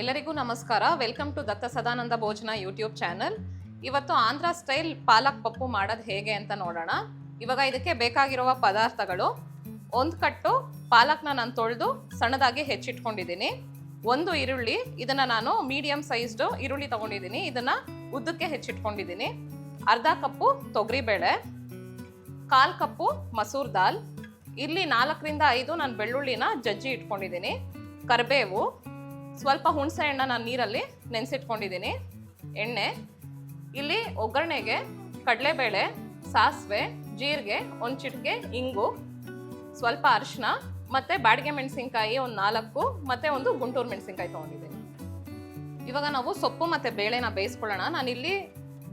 ಎಲ್ಲರಿಗೂ ನಮಸ್ಕಾರ. Welcome to ದತ್ತ ಸದಾನಂದ ಭೋಜನ ಯೂಟ್ಯೂಬ್ ಚಾನಲ್ ಇವತ್ತು ಆಂಧ್ರ ಸ್ಟೈಲ್ ಪಾಲಕ್ ಪಪ್ಪು ಮಾಡೋದು ಹೇಗೆ ಅಂತ ನೋಡೋಣ. ಇವಾಗ ಇದಕ್ಕೆ ಬೇಕಾಗಿರುವ ಪದಾರ್ಥಗಳು. ಒಂದು ಕಟ್ಟು ಪಾಲಕ್ನ ನಾನು ತೊಳೆದು ಸಣ್ಣದಾಗಿ ಹೆಚ್ಚಿಟ್ಕೊಂಡಿದ್ದೀನಿ. ಒಂದು ಈರುಳ್ಳಿ, ಇದನ್ನು ನಾನು ಮೀಡಿಯಂ ಸೈಜ್ಡು ಈರುಳ್ಳಿ ತೊಗೊಂಡಿದ್ದೀನಿ. ಇದನ್ನು ಉದ್ದಕ್ಕೆ ಹೆಚ್ಚಿಟ್ಕೊಂಡಿದ್ದೀನಿ. ಅರ್ಧ ಕಪ್ಪು ತೊಗರಿಬೇಳೆ, ಕಾಲು ಕಪ್ಪು ಮಸೂರ್ ದಾಲ್. ಇಲ್ಲಿ ನಾಲ್ಕರಿಂದ ಐದು ನಾನು ಬೆಳ್ಳುಳ್ಳಿನ ಜಜ್ಜಿ ಇಟ್ಕೊಂಡಿದ್ದೀನಿ. ಕರಿಬೇವು ಸ್ವಲ್ಪ ಹುಣಸೆ ಹಣ್ಣ ನಾನು ನೀರಲ್ಲಿ ನೆನೆಸಿಟ್ಕೊಂಡಿದ್ದೀನಿ. ಎಣ್ಣೆ, ಇಲ್ಲಿ ಒಗ್ಗರಣೆಗೆ ಕಡಲೆಬೇಳೆ, ಸಾಸಿವೆ, ಜೀರಿಗೆ ಒಂದು ಚಿಟಿಕೆ ಇಂಗು, ಸ್ವಲ್ಪ ಅರಿಶಿನ ಮತ್ತು ಬಾಡಿಗೆ ಮೆಣಸಿನ್ಕಾಯಿ ಒಂದು ನಾಲ್ಕು ಮತ್ತು ಒಂದು ಗುಂಟೂರು ಮೆಣಸಿನ್ಕಾಯಿ ತೊಗೊಂಡಿದ್ದೀನಿ. ಇವಾಗ ನಾವು ಸೊಪ್ಪು ಮತ್ತು ಬೇಳೆನ ಬೇಯಿಸ್ಕೊಳ್ಳೋಣ. ನಾನಿಲ್ಲಿ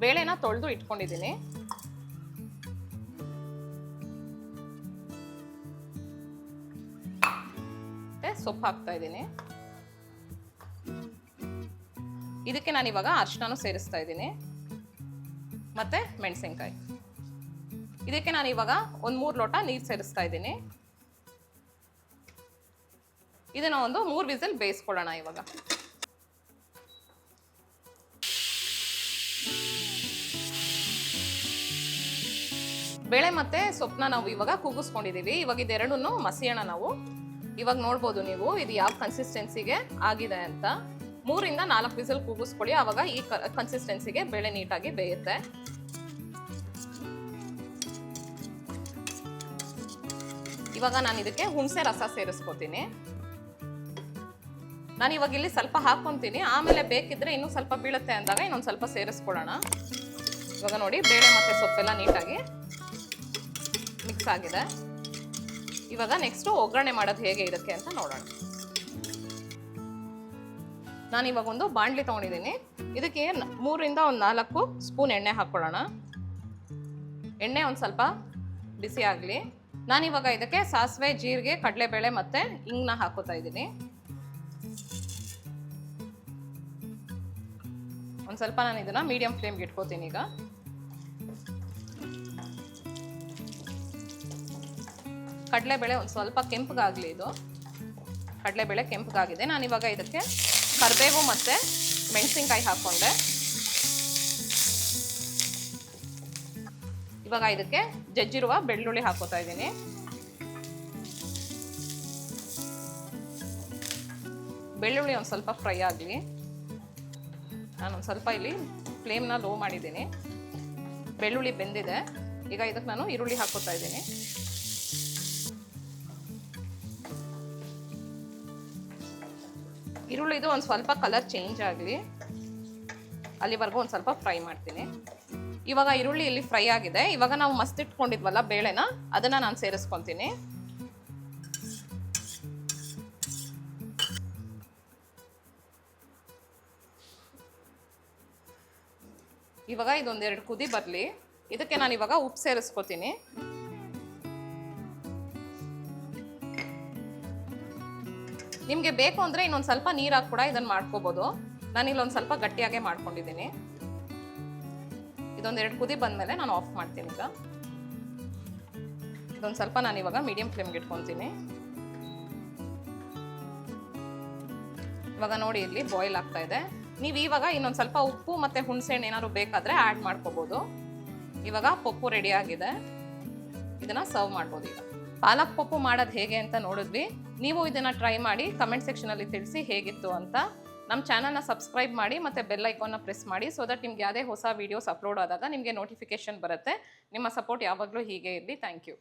ಬೇಳೆನ ತೊಳೆದು ಇಟ್ಕೊಂಡಿದ್ದೀನಿ. ಸೊಪ್ಪು ಹಾಕ್ತಾ ಇದ್ದೀನಿ. ಇದಕ್ಕೆ ನಾನು ಇವಾಗ ಅರ್ಶನೂ ಸೇರಿಸ್ತಾ ಇದ್ದೀನಿ. ಮತ್ತೆ ಮೆಣಸಿನ್ಕಾಯಿ. ಇದಕ್ಕೆ ನಾನು ಇವಾಗ ಒಂದು ಮೂರು ಲೋಟ ನೀರು ಸೇರಿಸ್ತಾ ಇದ್ದೀನಿ. ಇದನ್ನ ಒಂದು ಮೂರು ವಿಸಲ್ ಬೇಯಿಸ್ಕೊಳ್ಳೋಣ ಇವಾಗ. ಬೇಳೆ ಮತ್ತೆ ಸೊಪ್ಪನ್ನ ನಾವು ಇವಾಗ ಕೂಗಿಸ್ಕೊಂಡಿದ್ದೀವಿ ಇವಾಗ ಇದೆರಡನ್ನೂ ಮಸಿಯೋಣ ನಾವು. ಇವಾಗ ನೋಡ್ಬೋದು ನೀವು ಇದು ಯಾವ ಕನ್ಸಿಸ್ಟೆನ್ಸಿಗೆ ಆಗಿದೆ ಅಂತ. ಮೂರಿಂದ ನಾಲ್ಕು ವಿಸಲ್ ಕೂಗಿಸ್ಕೊಳ್ಳಿ. ಆವಾಗ ಈ ಕನ್ಸಿಸ್ಟೆನ್ಸಿಗೆ ಬೇಳೆ ನೀಟಾಗಿ ಬೇಯುತ್ತೆ. ಇವಾಗ ನಾನು ಇದಕ್ಕೆ ಹುಣಸೆ ರಸ ಸೇರಿಸ್ಕೋತೀನಿ. ನಾನು ಇವಾಗ ಇಲ್ಲಿ ಸ್ವಲ್ಪ ಹಾಕ್ಕೊತೀನಿ ಆಮೇಲೆ ಬೇಕಿದ್ರೆ ಇನ್ನೂ ಸ್ವಲ್ಪ ಬೀಳುತ್ತೆ ಅಂದಾಗ ಇನ್ನೊಂದು ಸ್ವಲ್ಪ ಸೇರಿಸ್ಕೊಳ್ಳೋಣ. ಇವಾಗ ನೋಡಿ ಬೇಳೆ ಮತ್ತೆ ಸೊಪ್ಪೆಲ್ಲ ನೀಟಾಗಿ ಮಿಕ್ಸ್ ಆಗಿದೆ. ಇವಾಗ ನೆಕ್ಸ್ಟು ಒಗ್ಗರಣೆ ಮಾಡೋದು ಹೇಗೆ ಇದಕ್ಕೆ ಅಂತ ನೋಡೋಣ. ನಾನು ಇವಾಗ ಒಂದು ಬಾಣಲಿ ತೊಗೊಂಡಿದ್ದೀನಿ. ಇದಕ್ಕೆ ಮೂರಿಂದ ಒಂದು ನಾಲ್ಕು ಸ್ಪೂನ್ ಎಣ್ಣೆ ಹಾಕ್ಕೊಳ್ಳೋಣ ಎಣ್ಣೆ ಒಂದು ಸ್ವಲ್ಪ ಬಿಸಿ ಆಗಲಿ. ನಾನಿವಾಗ ಇದಕ್ಕೆ ಸಾಸಿವೆ, ಜೀರಿಗೆ, ಕಡಲೆಬೇಳೆ ಮತ್ತು ಹಿಂಗ್ನ ಹಾಕೋತಾ ಇದ್ದೀನಿ. ಒಂದು ಸ್ವಲ್ಪ ನಾನು ಇದನ್ನು ಮೀಡಿಯಂ ಫ್ಲೇಮ್ಗೆ ಇಟ್ಕೋತೀನಿ ಈಗ. ಕಡಲೆಬೇಳೆ ಒಂದು ಸ್ವಲ್ಪ ಕೆಂಪಗಾಗಲಿ ಇದು. ಕಡಲೆಬೇಳೆ ಕೆಂಪಗಾಗಿದೆ. ನಾನಿವಾಗ ಇದಕ್ಕೆ ಕರಿಬೇವು ಮತ್ತು ಮೆಣಸಿನ್ಕಾಯಿ ಹಾಕ್ಕೊಂಡೆ. ಇವಾಗ ಇದಕ್ಕೆ ಜಜ್ಜಿರುವ ಬೆಳ್ಳುಳ್ಳಿ ಹಾಕೋತಾ ಇದ್ದೀನಿ. ಬೆಳ್ಳುಳ್ಳಿ ಒಂದು ಸ್ವಲ್ಪ ಫ್ರೈ ಆಗಲಿ. ನಾನೊಂದು ಸ್ವಲ್ಪ ಇಲ್ಲಿ ಫ್ಲೇಮ್ನ ಲೋ ಮಾಡಿದ್ದೀನಿ. ಬೆಳ್ಳುಳ್ಳಿ ಬೆಂದಿದೆ. ಈಗ ಇದಕ್ಕೆ ನಾನು ಈರುಳ್ಳಿ ಹಾಕೋತಾ ಇದ್ದೀನಿ. ಈರುಳ್ಳಿದು ಒಂದು ಸ್ವಲ್ಪ ಕಲರ್ ಚೇಂಜ್ ಆಗಲಿ. ಅಲ್ಲಿವರೆಗೂ ಒಂದು ಸ್ವಲ್ಪ ಫ್ರೈ ಮಾಡ್ತೀನಿ. ಇವಾಗ ಈರುಳ್ಳಿ ಇಲ್ಲಿ ಫ್ರೈ ಆಗಿದೆ. ಇವಾಗ ನಾವು ಮಸ್ತ್ ಇಟ್ಕೊಂಡಿದ್ವಲ್ಲ ಬೇಳೆನ, ಅದನ್ನು ನಾನು ಸೇರಿಸ್ಕೊತೀನಿ ಇವಾಗ ಇದೊಂದೆರಡು ಕುದಿ ಬರಲಿ. ಇದಕ್ಕೆ ನಾನು ಇವಾಗ ಉಪ್ಪು ಸೇರಿಸ್ಕೊತೀನಿ. ನಿಮಗೆ ಬೇಕು ಅಂದರೆ ಇನ್ನೊಂದು ಸ್ವಲ್ಪ ನೀರಾಗಿ ಕೂಡ ಇದನ್ನು ಮಾಡ್ಕೋಬೋದು. ನಾನು ಇಲ್ಲೊಂದು ಸ್ವಲ್ಪ ಗಟ್ಟಿಯಾಗೆ ಮಾಡ್ಕೊಂಡಿದ್ದೀನಿ. ಇದೊಂದು ಎರಡು ಕುದಿ ಬಂದಮೇಲೆ ನಾನು ಆಫ್ ಮಾಡ್ತೀನಿ ಈಗ. ಇದೊಂದು ಸ್ವಲ್ಪ ನಾನು ಇವಾಗ ಮೀಡಿಯಂ ಫ್ಲೇಮ್ಗೆ ಇಟ್ಕೊತೀನಿ. ಇವಾಗ ನೋಡಿ ಇಲ್ಲಿ ಬಾಯ್ಲ್ ಆಗ್ತಾ ಇದೆ. ನೀವು ಇವಾಗ ಇನ್ನೊಂದು ಸ್ವಲ್ಪ ಉಪ್ಪು ಮತ್ತು ಹುಣಸೆಹಣ್ಣು ಏನಾದ್ರು ಬೇಕಾದರೆ ಆ್ಯಡ್ ಮಾಡ್ಕೋಬೋದು. ಇವಾಗ ಪಪ್ಪು ರೆಡಿ ಆಗಿದೆ. ಇದನ್ನ ಸರ್ವ್ ಮಾಡ್ಬೋದು ಈಗ. ಪಾಲಕ್ ಪಪ್ಪು ಮಾಡೋದು ಹೇಗೆ ಅಂತ ನೋಡಿದ್ವಿ. ನೀವು ಇದನ್ನು ಟ್ರೈ ಮಾಡಿ ಕಮೆಂಟ್ ಸೆಕ್ಷನಲ್ಲಿ ತಿಳಿಸಿ ಹೇಗಿತ್ತು ಅಂತ. ನಮ್ಮ ಚಾನಲ್ನ ಸಬ್ಸ್ಕ್ರೈಬ್ ಮಾಡಿ ಮತ್ತು ಬೆಲ್ ಐಕಾನ್ನ ಪ್ರೆಸ್ ಮಾಡಿ ಸೊ ದಟ್ ನಿಮ್ಗೆ ಯಾವುದೇ ಹೊಸ ವೀಡಿಯೋಸ್ ಅಪ್ಲೋಡ್ ಆದಾಗ ನಿಮಗೆ ನೋಟಿಫಿಕೇಶನ್ ಬರುತ್ತೆ. ನಿಮ್ಮ ಸಪೋರ್ಟ್ ಯಾವಾಗಲೂ ಹೀಗೆ ಇರಲಿ. Thank you